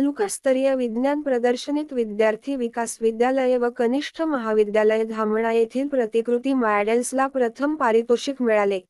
तालुकास्तरीय विज्ञान प्रदर्शनीत विद्यार्थी विकास विद्यालय व कनिष्ठ महाविद्यालय धामणा येथील प्रतिकृती मॉडेल्सला प्रथम पारितोषिक मिळाले.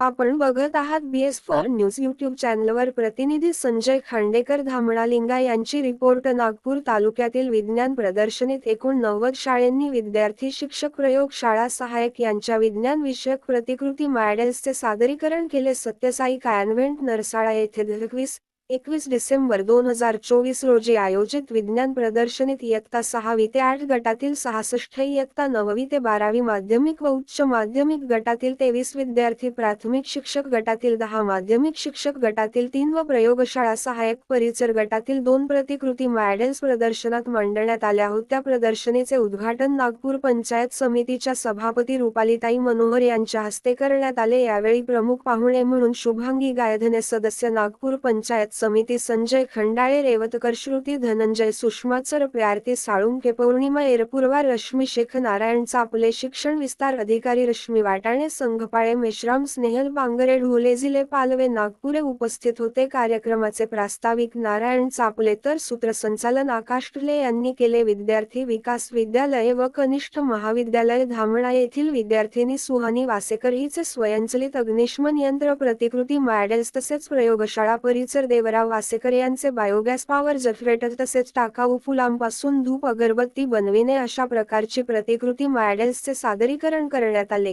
आपण बघत आहात B S four news YouTube चॅनलवर प्रतिनिधी संजय खांडेकर धामणा लिंगा यांची रिपोर्ट. नागपूर तालुक्यातील विज्ञान प्रदर्शनीत एकूण नव्वद शाळांनी विद्यार्थी शिक्षक प्रयोगशाळा सहायक यांच्या विज्ञान विषयक प्रतिकृती मॉडेल्सचे सादरीकरण केले. सत्यसाई कायन्व्हेंट नरसाळा येथे एकवीस एकवीस डिसेंबर दोन हजार चोवीस रोजी आयोजित विज्ञान प्रदर्शनीत इयत्ता सहावी ते आठ गटातील सहासष्ट इयत्ता नववी ते बारावी माध्यमिक व उच्च माध्यमिक गटातील तेवीस विद्यार्थी प्राथमिक शिक्षक गटातील दहा माध्यमिक शिक्षक गटातील तीन व प्रयोगशाळा सहाय्यक परिचर गटातील दोन प्रतिकृती मॉडेल्स प्रदर्शनात मांडण्यात आल्या होत्या प्रदर्शनीचे उद्घाटन नागपूर पंचायत समितीच्या सभापती रुपालीताई मनोहर यांच्या हस्ते करण्यात आले. यावेळी प्रमुख पाहुणे म्हणून शुभांगी गायधने सदस्य नागपूर पंचायत समिती संजय खंडाळे रेवतकर श्रुती धनंजय सुषमाचर प्यारती साळुंके पौर्णिमा एरपूर्वा रश्मी शेख नारायण चापले शिक्षण विस्तार अधिकारी रश्मी वाटाणे संघपाळे मेश्राम स्नेहल बांगरे ढोले जिले पालवे नागपुरे उपस्थित होते. कार्यक्रमाचे प्रास्ताविक नारायण चापले तर सूत्रसंचालन आकाश टुले यांनी केले. विद्यार्थी विकास विद्यालय व कनिष्ठ महाविद्यालय धामणा येथील विद्यार्थिनी सुहानी वासेकर हिचे स्वयंचलित अग्निशमन यंत्र प्रतिकृती मॉडेल्स तसेच प्रयोगशाळा परिसर देवराव वासेकर यांचे बायोगॅस पॉवर जनरेटर तसेच टाकाऊ फुलांपासून धूप अगरबत्ती बनविणे अशा प्रकारची प्रतिकृती मॉडेल्सचे सादरीकरण करण्यात आले.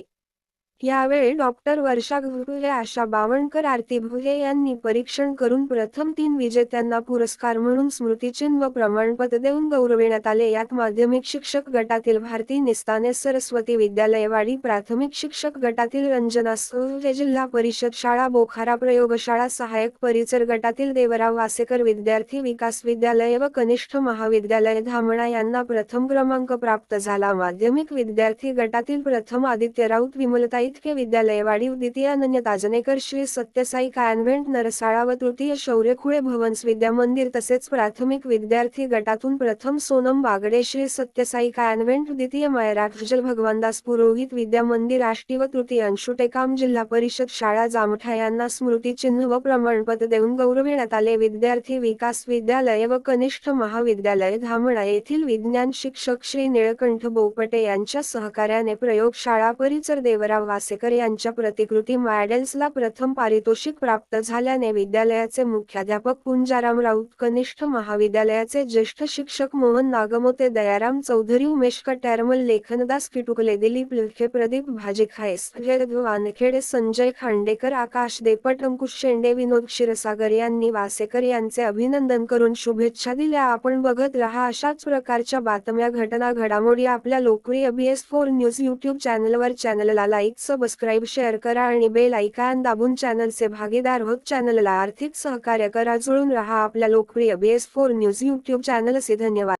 यावेळी डॉक्टर वर्षा घुरुले आशा बावणकर आरती भुले यांनी परीक्षण करून प्रथम तीन विजेत्यांना पुरस्कार म्हणून स्मृतिचिन्ह व प्रमाणपत्र देऊन गौरविण्यात आले. यात माध्यमिक शिक्षक गटातील भारती निस्ताने सरस्वती विद्यालयवाडी प्राथमिक शिक्षक गटातील रंजना सोहरे जिल्हा परिषद शाळा बोखारा प्रयोगशाळा सहाय्यक परिचर गटातील देवराव वासेकर विद्यार्थी विकास विद्यालय व कनिष्ठ महाविद्यालय धामणा यांना प्रथम क्रमांक प्राप्त झाला. माध्यमिक विद्यार्थी गटातील प्रथम आदित्य राऊत विमलताई इतके विद्यालयवाडी द्वितीय द्वितीयानन्य ताजनेकर श्री सत्यसाई कॉन्व्हेंट नरसाळा व तृतीय शौर्यखुळे भवन्स विद्या मंदिर तसेच प्राथमिक विद्यार्थी गटातून प्रथम सोनम बागडे श्री सत्यसाई कॉन्व्हेंट द्वितीय मायरा अफजल भगवानदास पुरोहित विद्या मंदिर आष्टी व तृतीय अंशुटेकाम जिल्हा परिषद शाळा जामठा यांना स्मृतिचिन्ह व प्रमाणपत्र देऊन गौरविण्यात आले. विद्यार्थी विकास विद्यालय व कनिष्ठ महाविद्यालय धामणा येथील विज्ञान शिक्षक श्री निळकंठ बोपटे यांच्या सहकार्याने प्रयोगशाळा परिसर देवराव वासेकर यांच्या प्रतिकृती मॉडेल्सला प्रथम पारितोषिक प्राप्त झाल्याने विद्यालयाचे मुख्याध्यापक पुंजाराम राऊत कनिष्ठ महाविद्यालयाचे ज्येष्ठ शिक्षक मोहन नागमोते दयाराम चौधरी उमेश कटॅरमल लेखनदास किटुकले दिलीप लिखे प्रदीप भाजीखायस वानखेडे संजय खांडेकर आकाश देपट अंकुश शेंडे विनोद क्षीरसागर यांनी वासेकर यांचे अभिनंदन करून शुभेच्छा दिल्या. आपण बघत रहा अशाच प्रकारच्या बातम्या घटना घडामोडी आपल्या लोकप्रिय B S four news YouTube चॅनलवर चॅनलला लाईक सबस्क्राईब शेअर करा आणि बेल आयकॉन दाबून चॅनलचे भागीदार होत चॅनलला आर्थिक सहकार्य करा. जुळून रहा आपल्या लोकप्रिय B S four news YouTube चॅनलचे धन्यवाद.